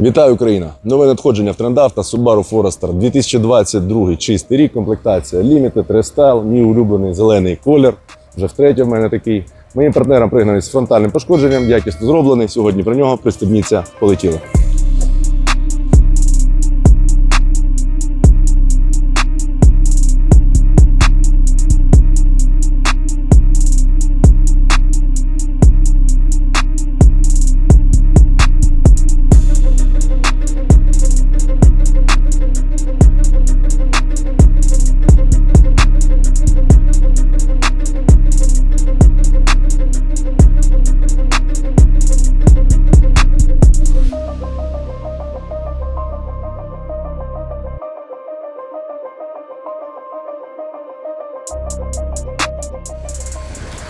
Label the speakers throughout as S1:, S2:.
S1: Вітаю Україна! Нове надходження в трендавта Subaru Forester 2022 чистий рік, комплектація Limited, Restyle, мій улюблений зелений колір. Вже втретє в мене такий. Моїм партнером пригнаний з фронтальним пошкодженням, якісно зроблений. Сьогодні про нього пристебніться, полетіли.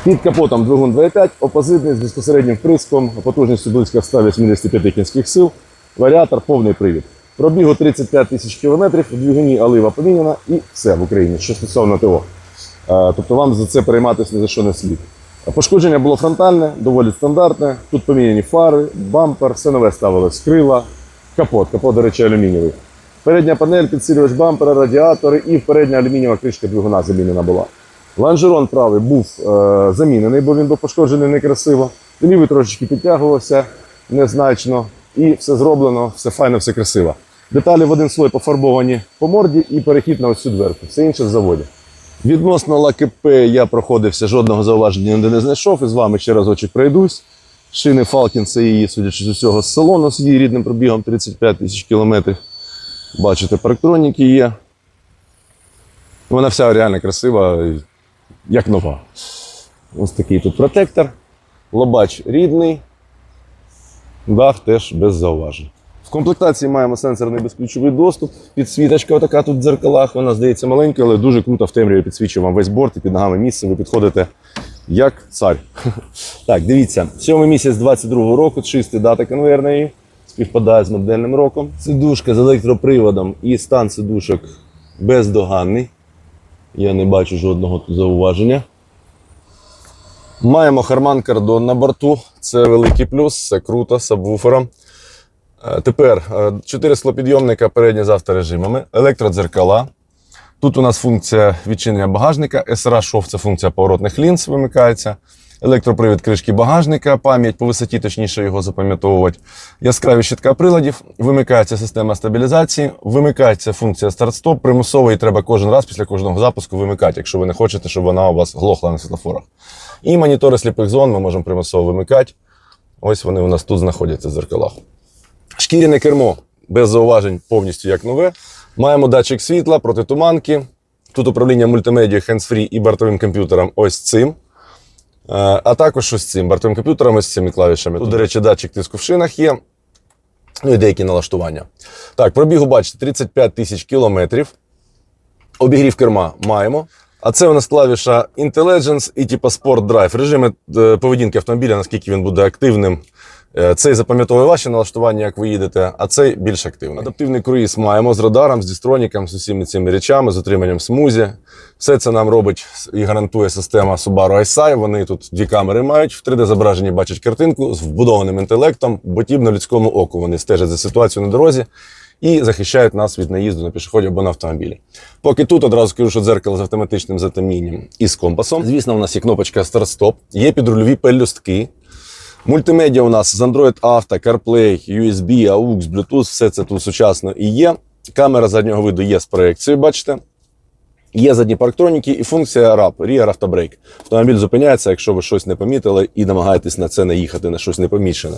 S1: Під капотом двигун 2.5, опозитний з безпосереднім вприском, потужністю близько 185 кінських сил, варіатор повний привід. Пробігу 35 тисяч кілометрів, у двигуні олива поміняна і все в Україні, що стосовно ТО. Е, Тобто вам за це перейматися ні за що не слід. Пошкодження було фронтальне, доволі стандартне. Тут поміняні фари, бампер, все нове ставилось, крила, капот. Капот, до речі, алюмінієвий. Передня панель, підсилювач бампера, радіатори і передня алюмінієва кришка двигуна замінена була. Лонжерон правий був е, замінений, бо він був пошкоджений некрасиво. Лівий трошечки підтягувався незначно. І все зроблено, все файно, все красиво. Деталі в один слой пофарбовані по морді і перехід на ось цю дверку. Все інше з заводі. Відносно ЛКП я проходився, жодного зауваження ніде не знайшов. І з вами ще разочок пройдусь. Шини Falcon це її, судячи з усього, з салону з її рідним пробігом 35 тисяч кілометрів. Бачите, парктроніки є. Вона вся реально красива, як нова. Ось такий тут протектор. Лобач рідний. Дах теж без зауважень. В комплектації маємо сенсорний безключовий доступ. Підсвіточка така тут в дзеркалах. Вона здається маленька, але дуже круто в темряві підсвічує вам весь борт і під ногами місце. Ви підходите як цар. Так, дивіться, сьомий місяць 22-го року, чистий дата конвейерної, співпадає з модельним роком. Сидушка з електроприводом і стан сидушок бездоганний. Я не бачу жодного зауваження. Маємо Харман Кардон на борту. Це великий плюс, це круто, сабвуфером. Е, Тепер е, чотири склопідйомника передні з авторежимами, електродзеркала. Тут у нас функція відчинення багажника, SRA шов це функція поворотних лінз вимикається. Електропривід кришки багажника, пам'ять по висоті, точніше його запам'ятовувати. Яскраві щитка приладів, вимикається система стабілізації, вимикається функція старт-стоп. Примусово її треба кожен раз після кожного запуску вимикати, якщо ви не хочете, щоб вона у вас глохла на світлофорах. І монітори сліпих зон ми можемо примусово вимикати. Ось вони у нас тут знаходяться в зеркалах. Шкіряне кермо без зауважень повністю як нове. Маємо датчик світла, протитуманки. Тут управління мультимедією, hands-free і бортовим комп'ютером ось цим. Е, А також ось цим бортовим комп'ютером, з цими клавішами. Тут, до речі, датчик тиску в шинах є. Ну і деякі налаштування. Так, пробігу, бачите, 35 тисяч кілометрів. Обігрів керма маємо. А це у нас клавіша Intelligence і типу Sport Drive. Режими е, поведінки автомобіля, наскільки він буде активним. Е, Цей запам'ятовує ваші налаштування, як ви їдете, а цей більш активний. Адаптивний круїз маємо з радаром, з дістроніком, з усіма цими речами, з отриманням смузі. Все це нам робить і гарантує система Subaru ISI. Вони тут дві камери мають, в 3D-зображенні бачать картинку з вбудованим інтелектом, подібно людському оку. Вони стежать за ситуацією на дорозі і захищають нас від наїзду на пішоході або на автомобілі. Поки тут одразу скажу, що дзеркало з автоматичним затемнінням і з компасом. Звісно, у нас є кнопочка старт-стоп, є підрульові пелюстки. Мультимедіа у нас з Android Auto, CarPlay, USB, AUX, Bluetooth, все це тут сучасно і є. Камера заднього виду є з проекцією, бачите. Є задні парктроніки і функція RAP, Rear Brake. Автомобіль зупиняється, якщо ви щось не помітили і намагаєтесь на це не їхати, на щось непомічене.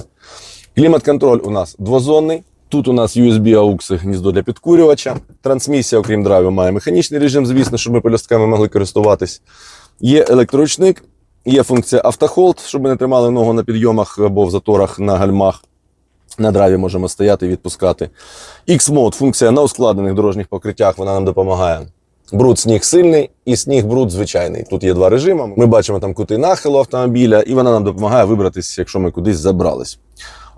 S1: Клімат-контроль у нас двозонний. Тут у нас USB AUX гніздо для підкурювача. Трансмісія, окрім драйву, має механічний режим, звісно, щоб ми полюстками могли користуватись. Є електроручник, є функція автохолд, щоб ми не тримали ногу на підйомах або в заторах на гальмах. На драйві можемо стояти і відпускати. X-Mode функція на ускладнених дорожніх покриттях, вона нам допомагає. Бруд сніг сильний і сніг бруд звичайний. Тут є два режими. Ми бачимо там кути нахилу автомобіля, і вона нам допомагає вибратися, якщо ми кудись забрались.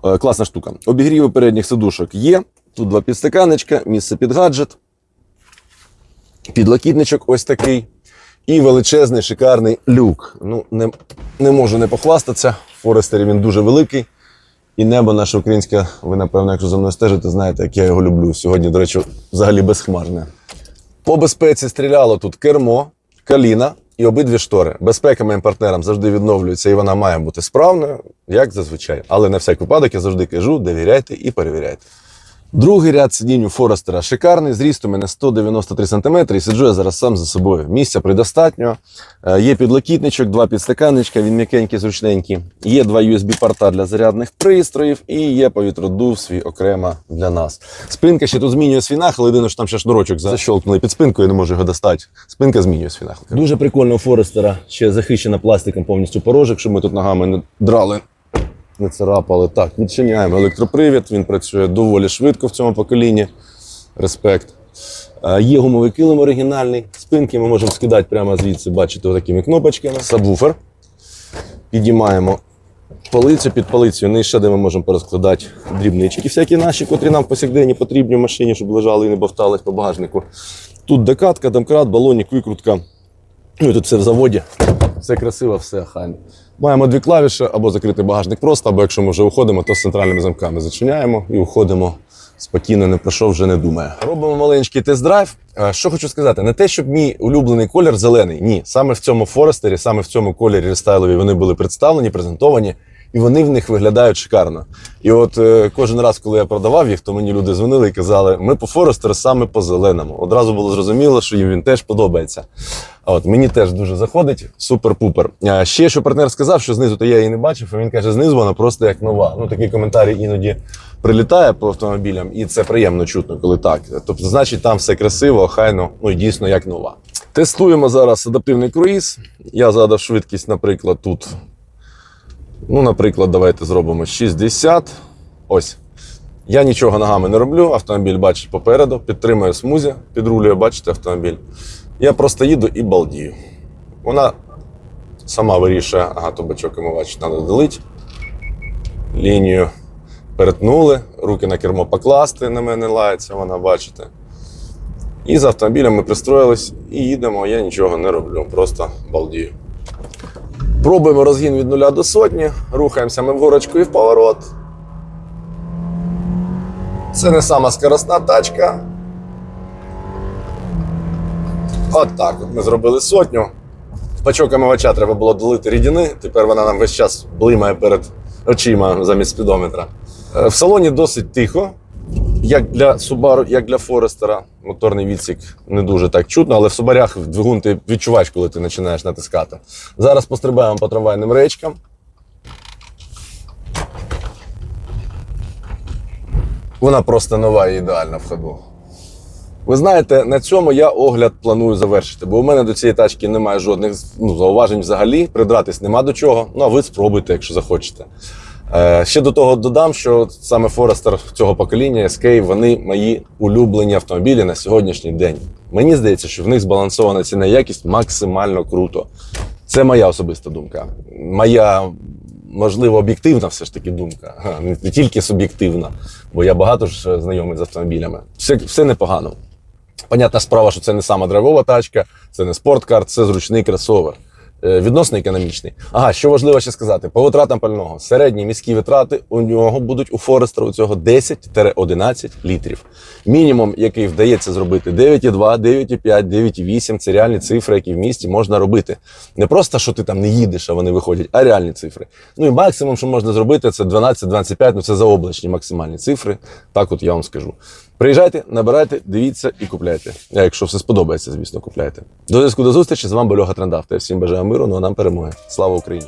S1: Е, Класна штука. Обігріви передніх сидушок є. Тут два підстаканечка, місце під гаджет, підлокітничок ось такий. І величезний шикарний люк. Ну, не, не можу не похвастатися. Форестері він дуже великий. І небо наше українське, ви, напевно, якщо за мною стежите, знаєте, як я його люблю. Сьогодні, до речі, взагалі безхмарне. По безпеці стріляло тут кермо, каліна і обидві штори. Безпека моїм партнерам завжди відновлюється, і вона має бути справною, як зазвичай. Але на всяк випадок я завжди кажу: довіряйте і перевіряйте. Другий ряд сидінь у Форестера шикарний. Зріст у мене 193 см, і сиджу я зараз сам за собою. Місця предостатньо. Е, Є підлокітничок, два підстаканничка, він м'якенький, зручненький. Є два USB-порта для зарядних пристроїв і є повітродув свій окремо для нас. Спинка ще тут змінює свій нахил, єдине, що там ще шнурочок защолкнули під спинкою, не можу його достати. Спинка змінює свій нахил. Дуже прикольно у Форестера. Ще захищена пластиком повністю порожок, щоб ми тут ногами не драли не царапали. Так, відчиняємо електропривід, він працює доволі швидко в цьому поколінні. Респект. Е, Є гумовий килим оригінальний. Спинки ми можемо скидати прямо звідси, бачите, такими кнопочками. Сабвуфер. Підіймаємо полицю під полицею, нижче, де ми можемо порозкладати дрібнички, всякі наші, котрі нам повсякденні потрібні в машині, щоб лежали і не бовтались по багажнику. Тут декатка, домкрат, балонік, викрутка. Ну і тут все в заводі. Все красиво, все хайно. Маємо дві клавіші, або закрити багажник просто, або якщо ми вже уходимо, то з центральними замками зачиняємо і уходимо спокійно, не про що вже не думає. Робимо маленький тест-драйв. Е, Що хочу сказати, не те, щоб мій улюблений колір зелений. Ні, саме в цьому Форестері, саме в цьому кольорі рестайлові вони були представлені, презентовані. І вони в них виглядають шикарно. І от е, кожен раз, коли я продавав їх, то мені люди дзвонили і казали, ми по Форестеру саме по зеленому. Одразу було зрозуміло, що їм він теж подобається. От мені теж дуже заходить, супер-пупер. Ще що партнер сказав, що знизу то я її не бачив, а він каже, знизу вона просто як нова. Ну такі коментарі іноді прилітає по автомобілям, і це приємно чутно, коли так. Тобто, значить, там все красиво, хайно, ну і дійсно як нова. Тестуємо зараз адаптивний круїз. Я задав швидкість, наприклад, тут. Ну, наприклад, давайте зробимо 60. Ось. Я нічого ногами не роблю, автомобіль бачить попереду, підтримує смузі, підрулює, бачите, автомобіль. Я просто їду і балдію. Вона сама вирішує, ага, то бачок омивач треба долити. Лінію перетнули, руки на кермо покласти, на мене лається, вона бачите. І з автомобілем ми пристроїлись і їдемо, я нічого не роблю, просто балдію. Пробуємо розгін від нуля до сотні, рухаємося ми в горочку і в поворот. Це не сама скоростна тачка. От так от ми зробили сотню. В Пачок омивача треба було долити рідини, тепер вона нам весь час блимає перед очима замість спідометра. Е, В салоні досить тихо, як для Subaru, як для Форестера. Моторний відсік не дуже так чутно, але в Субарях двигун ти відчуваєш, коли ти починаєш натискати. Зараз пострибаємо по трамвайним речкам. Вона просто нова і ідеальна в ходу. Ви знаєте, на цьому я огляд планую завершити, бо у мене до цієї тачки немає жодних ну, зауважень взагалі. Придратись нема до чого. Ну а ви спробуйте, якщо захочете. Е, ще до того додам, що саме Форестер цього покоління Escape, вони мої улюблені автомобілі на сьогоднішній день. Мені здається, що в них збалансована ціна і якість максимально круто. Це моя особиста думка. Моя, можливо, об'єктивна все ж таки думка. Не тільки суб'єктивна, бо я багато ж знайомий з автомобілями. Все, все непогано. Понятна справа, що це не сама драйвова тачка, це не спорткар, це зручний кросовер. Е, Відносно економічний. Ага, що важливо ще сказати, по витратам пального. Середні міські витрати у нього будуть у Форестера у цього 10-11 літрів. Мінімум, який вдається зробити 9,2, 9,5, 9,8 це реальні цифри, які в місті можна робити. Не просто, що ти там не їдеш, а вони виходять, а реальні цифри. Ну і максимум, що можна зробити, це 12-25, ну це заоблачні максимальні цифри. Так от я вам скажу. Приїжджайте, набирайте, дивіться і купляйте. А якщо все сподобається, звісно, купляйте. До зв'язку до зустрічі. З вами був Льоха Трендавта. Всім бажаю миру, ну а нам перемоги. Слава Україні!